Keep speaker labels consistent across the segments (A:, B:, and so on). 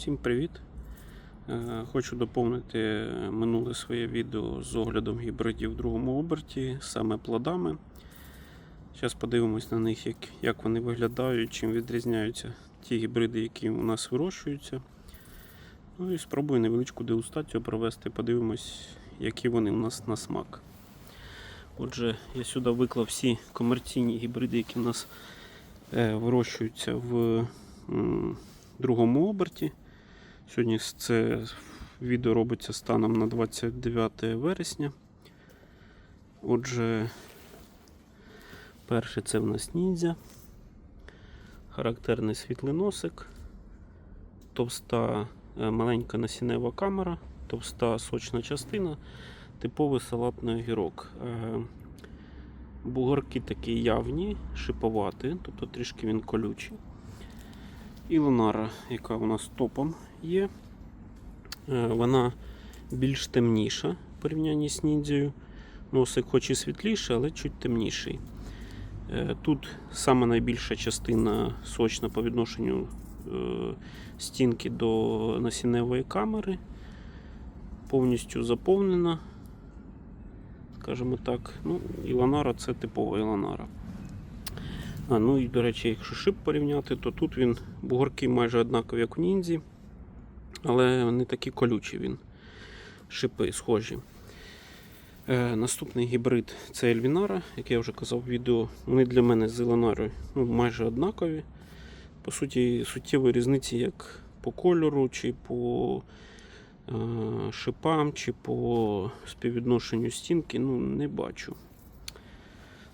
A: Всім привіт! Е, Хочу доповнити минуле своє відео з оглядом гібридів в другому оберті, саме плодами. Зараз подивимось на них, як, вони виглядають, чим відрізняються ті гібриди, які у нас вирощуються. Ну і спробую невеличку дегустацію провести, подивимось, які вони у нас на смак. Отже, я сюди виклав всі комерційні гібриди, які у нас е, вирощуються в другому оберті. Сьогодні це відео робиться станом на 29 вересня. Отже, перше це в нас ніндзя, характерний світлиносик, товста е, маленька насінева камера, товста сочна частина, типовий салатний огірок. Е, Бугорки такі явні, шиповаті, тобто трішки він колючий. І яка у нас топом є. Е, Вона більш темніша в порівнянні з ніндзею. Носик хоч і світліший, але чуть темніший. Е, Тут саме найбільша частина сочна по відношенню е, стінки до насінневої камери. Повністю заповнена. Скажімо так. Ну, Іланара це типова Іланара. А, ну і, до речі, якщо шип порівняти, то тут він бугорки майже однакові, як у ніндзі, але не такі колючі він. Шипи схожі. Е, наступний гібрид це Ельвінара, як я вже казав в відео. Вони для мене з Іланарою ну, майже однакові. По суті, суттєвої різниці як по кольору, чи по е, шипам, чи по співвідношенню стінки, ну, не бачу.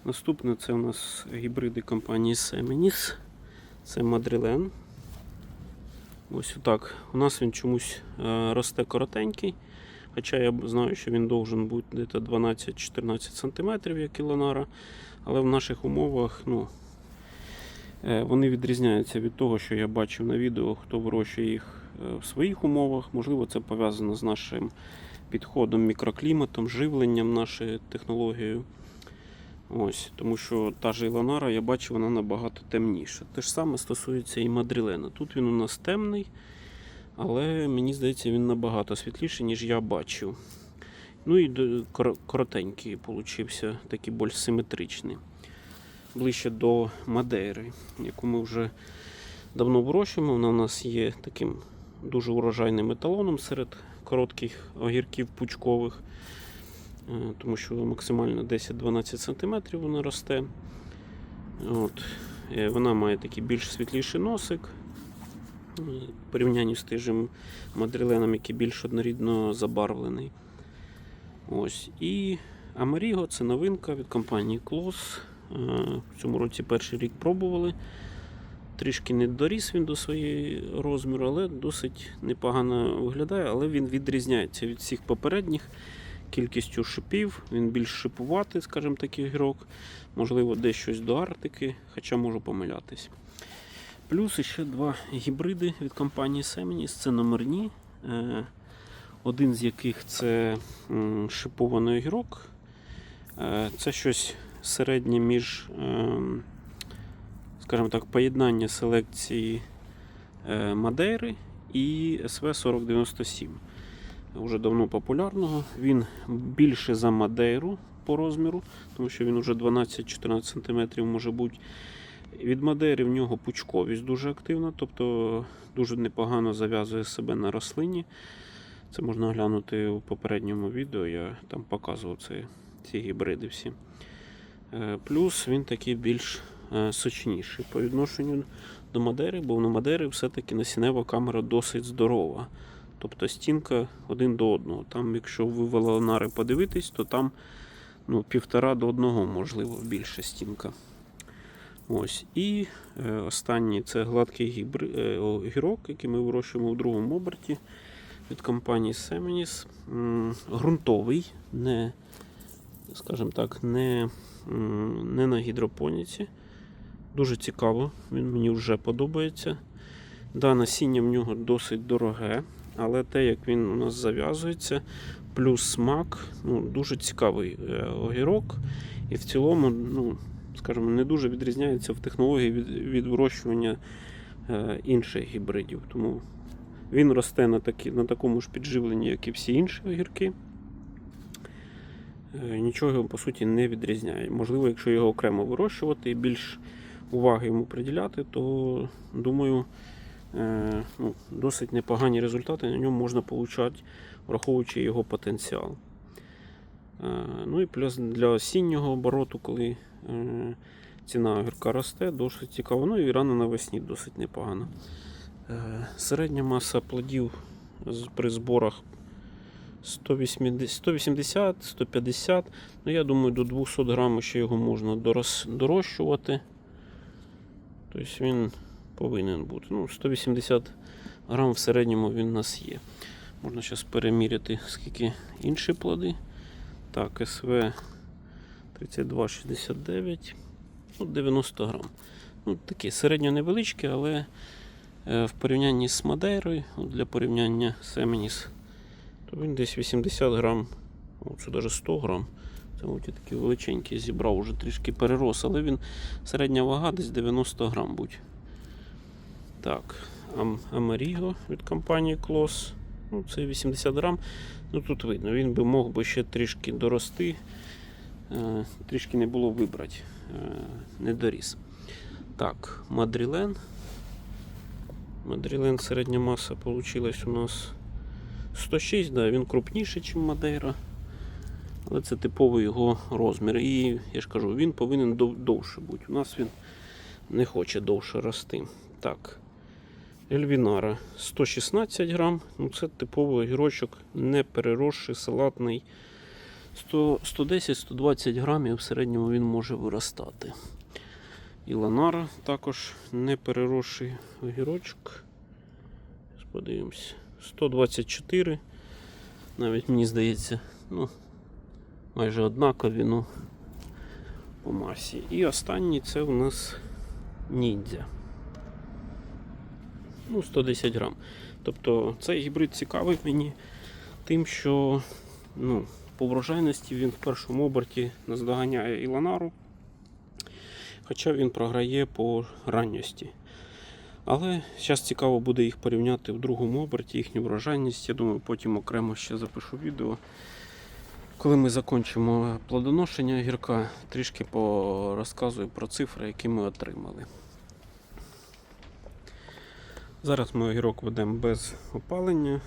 A: Наступне це у нас гібриди компанії Seminis. Це Мадрилен. Ось отак. У нас він чомусь е, росте коротенький. Хоча я знаю, що він должен бути десь 12-14 см, як і Ленара. Але в наших умовах ну, е, вони відрізняються від того, що я бачив на відео, хто вирощує їх е, в своїх умовах. Можливо, це пов'язано з нашим підходом, мікрокліматом, живленням, нашою технологією. Ось, тому що та ж Іланара, я бачу, вона набагато темніша. Те ж саме стосується і Мадрилена. Тут він у нас темний, але мені здається, він набагато світліший, ніж я бачив. Ну і коротенький получився, такий більш симетричний. Ближче до Мадейри, яку ми вже давно вирощуємо. Вона у нас є таким дуже урожайним еталоном серед коротких огірків пучкових. Е, тому що максимально 10-12 см вона росте. От. Е, Вона має такий більш світліший носик. е, В порівнянні з тижим мадриленом, який більш однорідно забарвлений. Ось. І Амеріго це новинка від компанії Клос. В цьому році перший рік пробували. Трішки не доріс він до своєї розміру, але досить непогано виглядає, але він відрізняється від всіх попередніх кількістю шипів, він більш шипуватий, скажімо так, гірок. Можливо, десь щось до Арктики, хоча можу помилятись. Плюс ще два гібриди від компанії Seminis. Це номерні. Е, Один з яких це шипований огірок. Е, Це щось середнє між, ем, скажімо так, поєднання селекції е, Мадейри і СВ-4097 вже давно популярного. Він більше за Мадейру по розміру, тому що він вже 12-14 см може бути. Від Мадейри в нього пучковість дуже активна, тобто дуже непогано зав'язує себе на рослині. Це можна глянути у попередньому відео, я там показував ці, ці гібриди всі. Е, Плюс він такий більш е, сочніший по відношенню до Мадери, бо на Мадери все-таки насінева камера досить здорова. Тобто стінка один до одного. Там, якщо ви волонари подивитесь, то там ну, півтора до одного, можливо, більше стінка. Ось. І е, останній це гладкий гібри... е, огірок, який ми вирощуємо в другому оберті від компанії Seminis. Грунтовий, не, скажімо так, не, не на гідропоніці. Дуже цікаво, він мені вже подобається. Да, насіння в нього досить дороге, але те, як він у нас зав'язується, плюс смак, ну, дуже цікавий е, огірок. І в цілому, ну, скажімо, не дуже відрізняється в технології від, від вирощування е, інших гібридів. Тому Він росте на, такі, на такому ж підживленні, як і всі інші огірки. Е, Нічого по суті не відрізняє. Можливо, якщо його окремо вирощувати і більш уваги йому приділяти, то думаю, ну, досить непогані результати на ньому можна отримати, враховуючи його потенціал. Е, Ну і плюс для осіннього обороту, коли е, ціна огірка росте, досить цікаво. Ну і рано навесні досить непогано. Е, Середня маса плодів при зборах 180, 180 150. Ну, я думаю, до 200 грамів ще його можна дорощувати. Тобто він повинен бути. Ну, 180 грам в середньому він у нас є. Можна зараз переміряти, скільки інші плоди. Так, СВ 32,69. Ну, 90 грам. Ну, такі середньо невеличкі, але е, в порівнянні з Мадейрою, для порівняння Семеніс, то він десь 80 грам, це навіть 100 грам. Це от такі величенькі зібрав, уже трішки перерос, але він середня вага десь 90 грам будь. Так, Ам- Амеріго від компанії Клос. Ну, це 80 грам. Ну тут видно, він би мог би ще трішки дорости. Е, трішки не було вибрати. Е, не доріс. Так, Мадрілен. Мадрілен середня маса получилась у нас 106, да, він крупніший, ніж Мадейра. Але це типовий його розмір. І я ж кажу, він повинен довше бути. У нас він не хоче довше рости. Так. Ельвінара 116 грам. Ну, це типовий огірочок, не переросший, салатний. 110-120 грамів в середньому він може виростати. І Ланара також не переросший огірочок. Подивимось. 124. Навіть мені здається, ну, майже однакові, ну, по масі. І останній це у нас ніндзя. Ну, 110 грам. Тобто цей гібрид цікавий мені тим, що ну, по врожайності він в першому оберті наздоганяє Іланару, хоча він програє по ранньості. Але зараз цікаво буде їх порівняти в другому оберті, їхню врожайність. Я думаю, потім окремо ще запишу відео. Коли ми закінчимо плодоношення гірка, трішки порозказую про цифри, які ми отримали. Зараз ми огірок ведемо без опалення.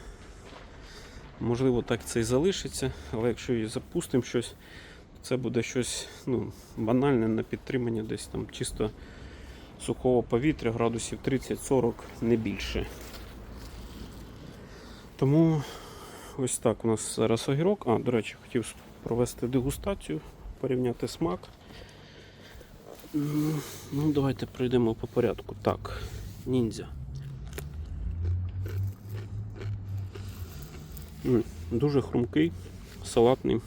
A: Можливо, так це і залишиться, але якщо і запустимо щось, це буде щось ну, банальне на підтримання десь там чисто сухого повітря, градусів 30-40, не більше. Тому ось так у нас зараз огірок. А, до речі, хотів провести дегустацію, порівняти смак. Ну, давайте пройдемо по порядку. Так, ніндзя. Дуже хрумкий, салатний.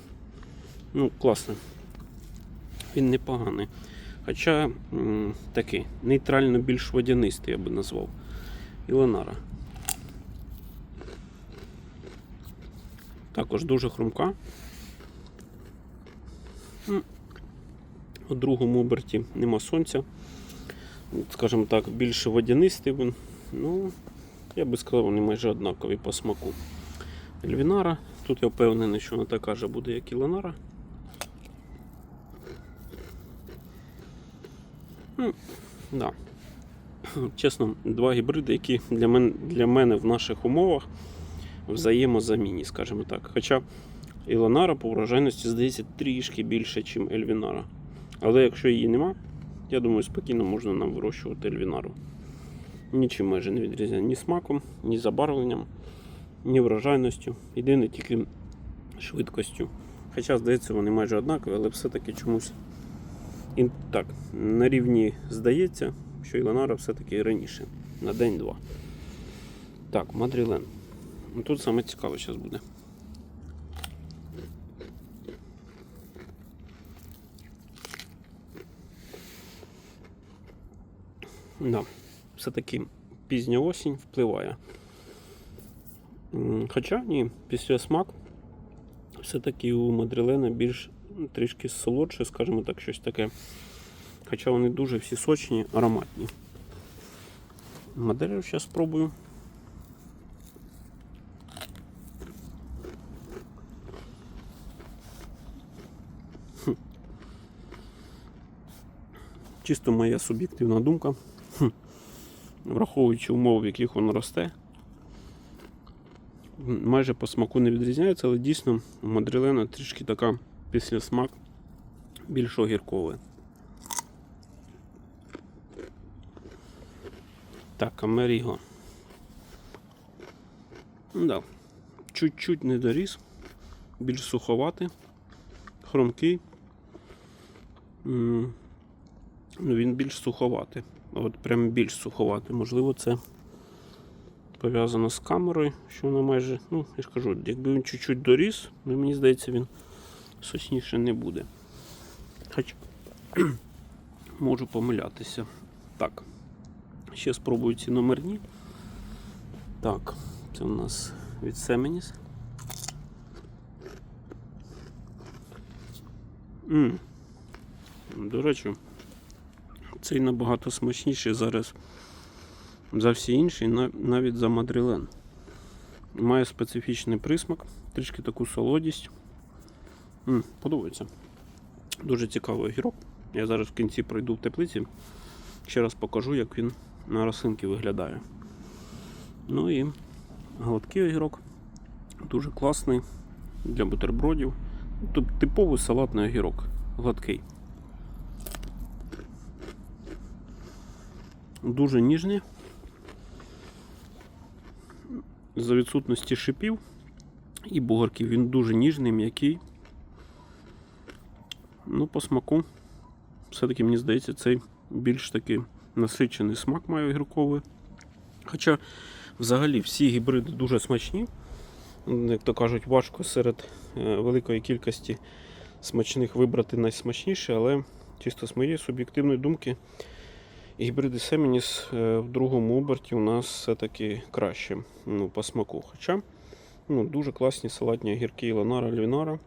A: Ну, класний. Він непоганий. Хоча такий нейтрально більш водянистий, я би назвав. Іленара. Також дуже хрумка. У другому оберті нема сонця. Скажімо так, більше водянистий він. Ну, я би сказав, вони майже однакові по смаку. Ельвінара. Тут я впевнений, що вона така ж буде, як і Ленара. Ну, да. Чесно, два гібриди, які для мене, для мене в наших умовах взаємозамінні, скажімо так. Хоча Ілонара по врожайності здається трішки більше, ніж Ельвінара. Але якщо її нема, я думаю, спокійно можна нам вирощувати Ельвінару. Нічим майже не відрізняє ні смаком, ні забарвленням ні врожайністю. Єдине тільки швидкостю. Хоча, здається, вони майже однакові, але все-таки чомусь і так, на рівні здається, що Іланара все-таки раніше, на день-два. Так, Мадрілен. Ну, Тут саме цікаво зараз буде. Да, все-таки пізня осінь впливає. Хоча ні, після смак все-таки у Мадрилена більш трішки солодше, скажімо так, щось таке. Хоча вони дуже всі сочні, ароматні. Мадерів зараз спробую. Чисто моя суб'єктивна думка, враховуючи умови, в яких воно росте. Майже по смаку не відрізняється, але дійсно мадрилена трішки така після смак більш огірковий. Так, Америго. Да. Чуть-чуть не доріс, більш суховатий, хромкий. Ну, він більш суховатий. От прям більш суховатий. Можливо, це пов'язано з камерою, що вона майже, ну, я ж кажу, якби він чуть-чуть доріс, ну, мені здається, він сосніше не буде. Хоч можу помилятися. Так. Ще спробую ці номерні. Так, це у нас від Семеніс. До речі, цей набагато смачніший зараз за всі інші, навіть за мадрилен. Має специфічний присмак, трішки таку солодість. М, подобається. Дуже цікавий огірок. Я зараз в кінці пройду в теплиці. Ще раз покажу, як він на рослинки виглядає. Ну і гладкий огірок. Дуже класний для бутербродів. Тобто типовий салатний огірок. Гладкий. Дуже ніжний. За відсутності шипів і бугорків він дуже ніжний, м'який. Ну, по смаку, все-таки мені здається, цей більш такий насичений смак має огірковий. Хоча взагалі всі гібриди дуже смачні. Як то кажуть, важко серед е, великої кількості смачних вибрати найсмачніше, але чисто з моєї суб'єктивної думки, гібриди Семеніс е, в другому оберті у нас все-таки краще ну, по смаку. Хоча ну, дуже класні салатні огірки Ланара Львінара,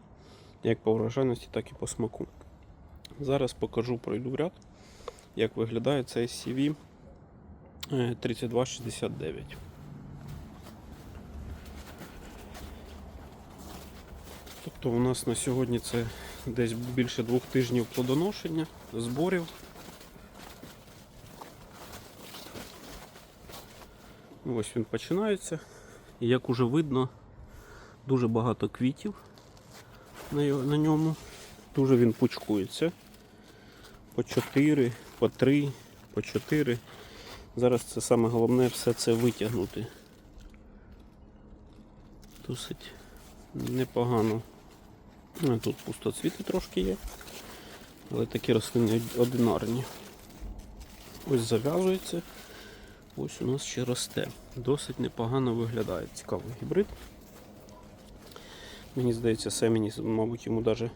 A: як по вражайності, так і по смаку. Зараз покажу, пройду в ряд, як виглядає цей CV е, 3269. Тобто у нас на сьогодні це десь більше двох тижнів плодоношення, зборів. Ось він починається. Як уже видно, дуже багато квітів на, ньому. Дуже він пучкується. По 4, по 3, по 4. Зараз це саме головне все це витягнути. Досить непогано. Тут пустоцвіти трошки є, але такі рослини одинарні. Ось зав'язується, ось у нас ще росте. Досить непогано виглядає. Цікавий гібрид. Мені здається, Семеніс, мабуть, йому навіть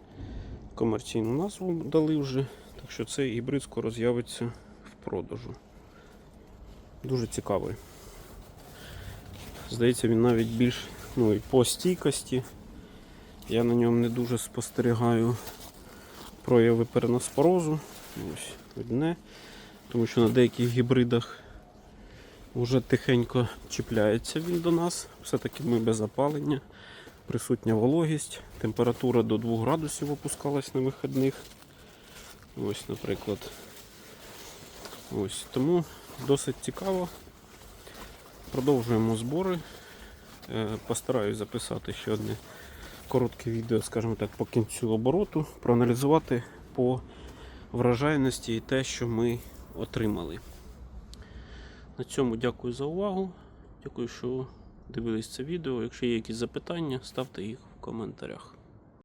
A: комерційну назву дали вже. Так що цей гібрид скоро з'явиться в продажу. Дуже цікавий. Здається, він навіть більш ну, і по стійкості. Я на ньому не дуже спостерігаю прояви переноспорозу. Ось одне. Тому що на деяких гібридах вже тихенько чіпляється він до нас. Все-таки ми без опалення. Присутня вологість, температура до 2 градусів опускалась на вихідних. Ось, наприклад. Ось, тому досить цікаво. Продовжуємо збори. Е, Постараюсь записати ще одне коротке відео, скажімо так, по кінцю обороту, проаналізувати по вражайності і те, що ми отримали. На цьому дякую за увагу. Дякую, що дивились це відео. Якщо є якісь запитання, ставте їх в коментарях.